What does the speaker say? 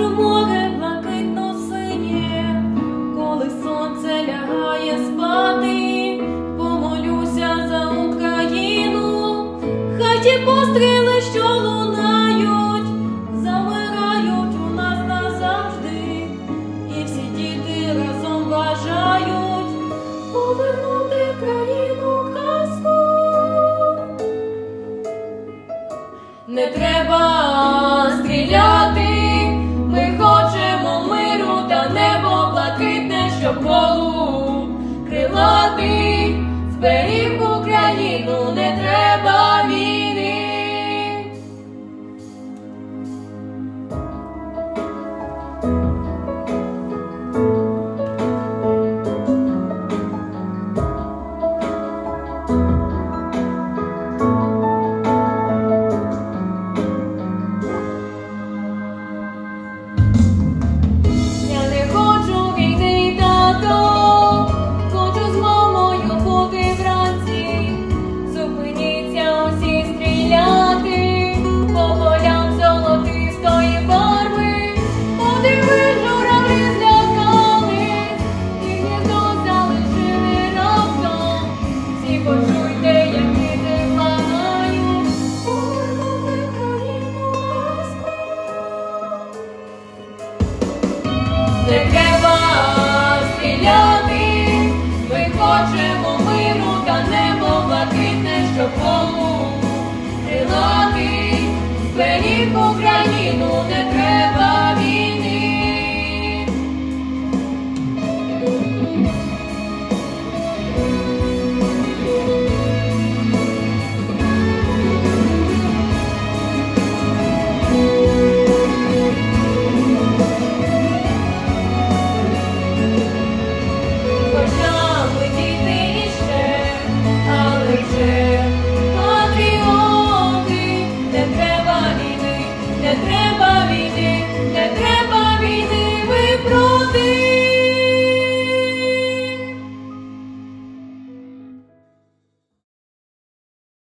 бачу море блакитно синє, коли сонце лягає спати, помолюся за Україну, хай ті постріли, що лунають, замирають у нас назавжди, і всі діти разом бажають повернути країну казку. Не треба стріляти. the.